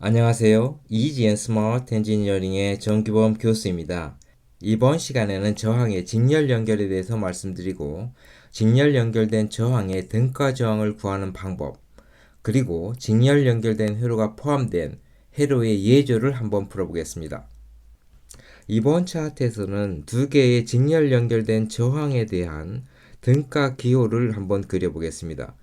안녕하세요. 이지엔 스마트 엔지니어링의 정규범 교수입니다. 이번 시간에는 저항의 직렬 연결에 대해서 말씀드리고 직렬 연결된 저항의 등가 저항을 구하는 방법 그리고 직렬 연결된 회로가 포함된 회로의 예조를 한번 풀어보겠습니다. 이번 차트에서는 두 개의 직렬 연결된 저항에 대한 등가 기호를 한번 그려보겠습니다.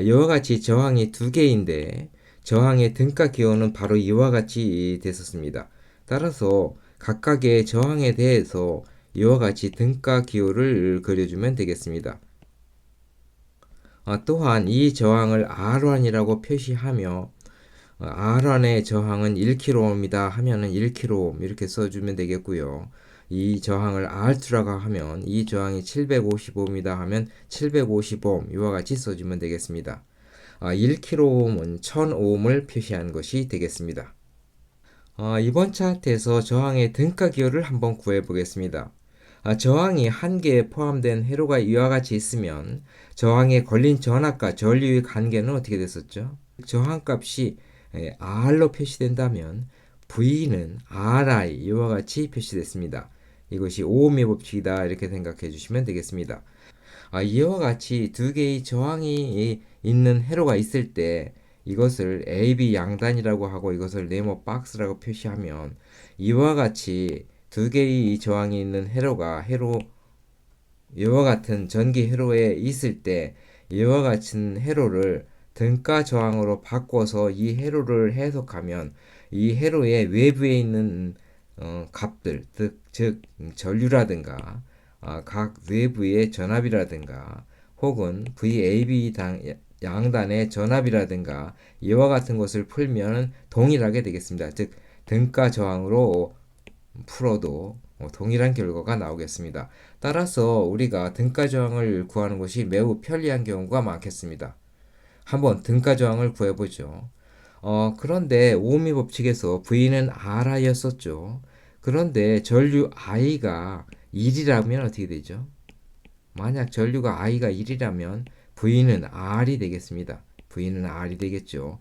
이와 같이 저항이 두 개인데 저항의 등가 기호는 바로 이와 같이 됐었습니다. 따라서 각각의 저항에 대해서 이와 같이 등가 기호를 그려주면 되겠습니다. 아, 또한 이 저항을 R1이라고 표시하며 어, R1의 저항은 1kg입니다 하면은 1kg 이렇게 써주면 되겠고요. 이 저항을 R2라고 하면 이 저항이 755입니다 하면 755 이와 같이 써주면 되겠습니다. 1kΩ은 1000ohm을 표시한 것이 되겠습니다. 아, 이번 차트에서 저항의 등가 기호를 한번 구해 보겠습니다. 아, 저항이 한 개에 포함된 회로가 이와 같이 있으면 저항에 걸린 전압과 전류의 관계는 어떻게 됐었죠? 저항값이 R로 표시된다면 V는 RI 이와 같이 표시됐습니다. 이것이 오음의 법칙이다 이렇게 생각해 주시면 되겠습니다. 아, 이와 같이 두 개의 저항이 있는 회로가 있을 때 이것을 AB 양단이라고 하고 이것을 네모 박스라고 표시하면 이와 같이 두 개의 저항이 있는 회로가 회로 이와 같은 전기 회로에 있을 때 이와 같은 회로를 등가 저항으로 바꿔서 이 회로를 해석하면 이 회로의 외부에 있는 어, 값들 즉 전류라든가 아, 각 외부의 전압이라든가 혹은 VAB 당, 양단의 전압이라든가 이와 같은 것을 풀면 동일하게 되겠습니다. 즉 등가 저항으로 풀어도 동일한 결과가 나오겠습니다. 따라서 우리가 등가 저항을 구하는 것이 매우 편리한 경우가 많겠습니다. 한번 등가 저항을 구해보죠. 어, 그런데 오미 법칙에서 V는 R이었었죠. 그런데 전류 I가 1이라면 어떻게 되죠? 만약 전류가 I가 1이라면 V는 R이 되겠습니다. V는 R이 되겠죠.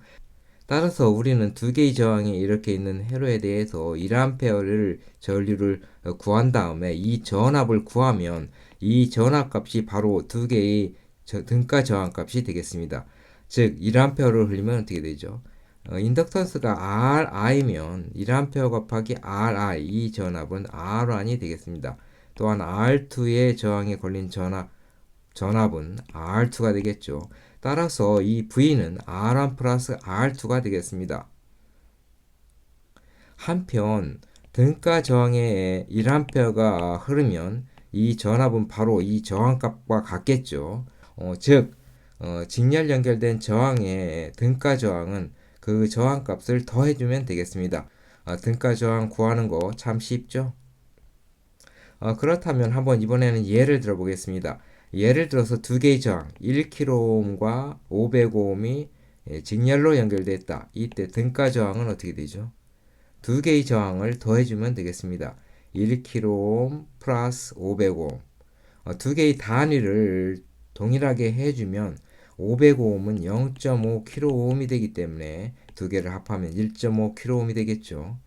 따라서 우리는 두 개의 저항이 이렇게 있는 회로에 대해서 1A를 전류를 구한 다음에 이 전압을 구하면 이 전압 값이 바로 두 개의 등가 저항 값이 되겠습니다. 즉 1A를 흘리면 어떻게 되죠? 어, 인덕턴스가 RI면 1A 곱하기 RI 이 전압은 R1이 되겠습니다. 또한 R2의 저항에 걸린 전압, 전압은 R2가 되겠죠. 따라서 이 V는 R1 플러스 R2가 되겠습니다. 한편 등가 저항에 1A가 흐르면 이 전압은 바로 이 저항값과 같겠죠. 어, 즉 어, 직렬 연결된 저항의 등가 저항은 그 저항값을 더해주면 되겠습니다. 어, 등가 저항 구하는 거 참 쉽죠? 어, 그렇다면 한번 이번에는 예를 들어보겠습니다. 예를 들어서 두 개의 저항 1kΩ과 500옴이 예, 직렬로 연결되어 있다. 이때 등가 저항은 어떻게 되죠? 두 개의 저항을 더해주면 되겠습니다. 1kΩ 플러스 500옴 어, 두 개의 단위를 동일하게 해주면 500옴은 0.5kΩ이 되기 때문에 두 개를 합하면 1.5kΩ이 되겠죠.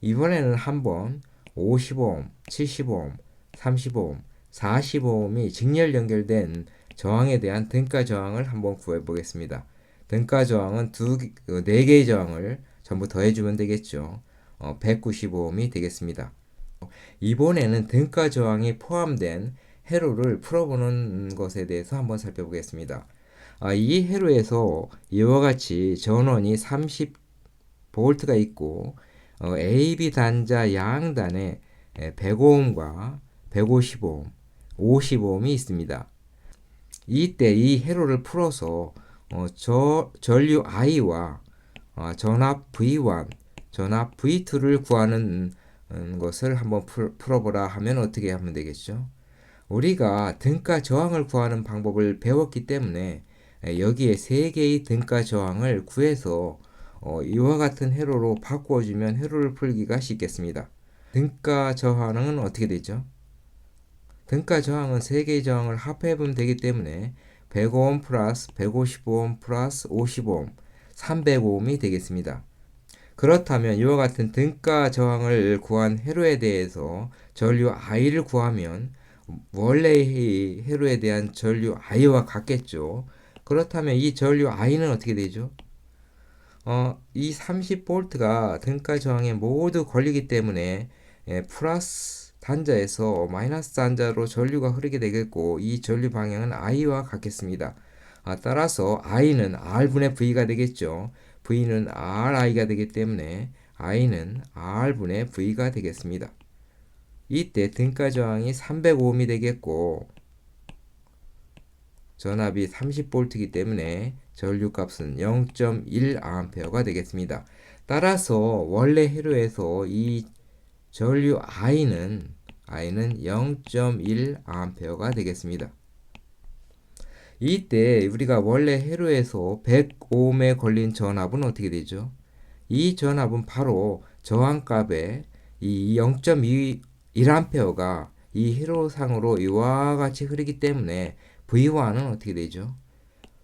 이번에는 한번 50옴, 70옴, 30옴 45옴이 직렬 연결된 저항에 대한 등가 저항을 한번 구해 보겠습니다. 등가 저항은 두, 어, 네 개의 저항을 전부 더해주면 되겠죠. 어, 195옴이 되겠습니다. 이번에는 등가 저항이 포함된 회로를 풀어보는 것에 대해서 한번 살펴보겠습니다. 아, 이 회로에서 이와 같이 전원이 30V가 있고 어, AB 단자 양단에 100ohm과 150ohm, 50ohm이 있습니다. 이때 이 회로를 풀어서 어, 저 전류 I와 어, 전압 V1, 전압 V2를 구하는 음, 것을 한번 풀, 풀어보라 하면 어떻게 하면 되겠죠? 우리가 등가 저항을 구하는 방법을 배웠기 때문에 여기에 세 개의 등가 저항을 구해서 어, 이와 같은 회로로 바꾸어주면 회로를 풀기가 쉽겠습니다. 등가 저항은 어떻게 되죠? 등가 저항은 세 개의 저항을 합해보면 되기 때문에 100옴 플러스 155옴 플러스 55옴 305옴이 되겠습니다. 그렇다면 이와 같은 등가 저항을 구한 회로에 대해서 전류 I를 구하면 원래의 회로에 대한 전류 I와 같겠죠. 그렇다면 이 전류 I는 어떻게 되죠? 어, 이 30V가 등가 저항에 모두 걸리기 때문에 예, 플러스 단자에서 마이너스 단자로 전류가 흐르게 되겠고 이 전류 방향은 I와 같겠습니다. 아, 따라서 I는 R분의 V가 되겠죠. V는 RI가 되기 때문에 I는 R분의 V가 되겠습니다. 이때 등가 저항이 305ohm이 되겠고 전압이 30V이기 때문에 전류값은 0.1A가 되겠습니다. 따라서 원래 회로에서 이 전류 I는 I는 0.1A가 되겠습니다. 이때 우리가 원래 회로에서 100ohm에 걸린 전압은 어떻게 되죠? 이 전압은 바로 저항값에 이 0.1A가 이 회로상으로 이와 같이 흐르기 때문에 V와는 어떻게 되죠?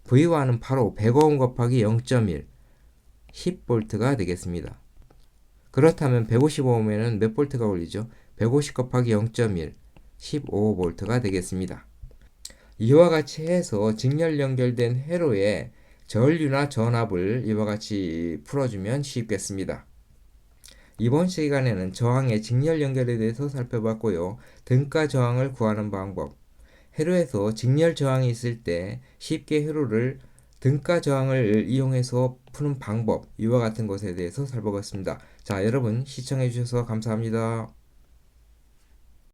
V와는 바로 100ohm 곱하기 0.1 10V가 되겠습니다. 그렇다면 150ohm에는 몇 볼트가 걸리죠? 150 곱하기 0.1 15V가 되겠습니다. 이와 같이 해서 직렬 연결된 회로에 전류나 전압을 이와 같이 풀어주면 쉽겠습니다. 이번 시간에는 저항의 직렬 연결에 대해서 살펴봤고요. 등가 저항을 구하는 방법, 회로에서 직렬 저항이 있을 때 쉽게 회로를 등가 저항을 이용해서 푸는 방법, 이와 같은 것에 대해서 살펴봤습니다. 자, 여러분 시청해 주셔서 감사합니다.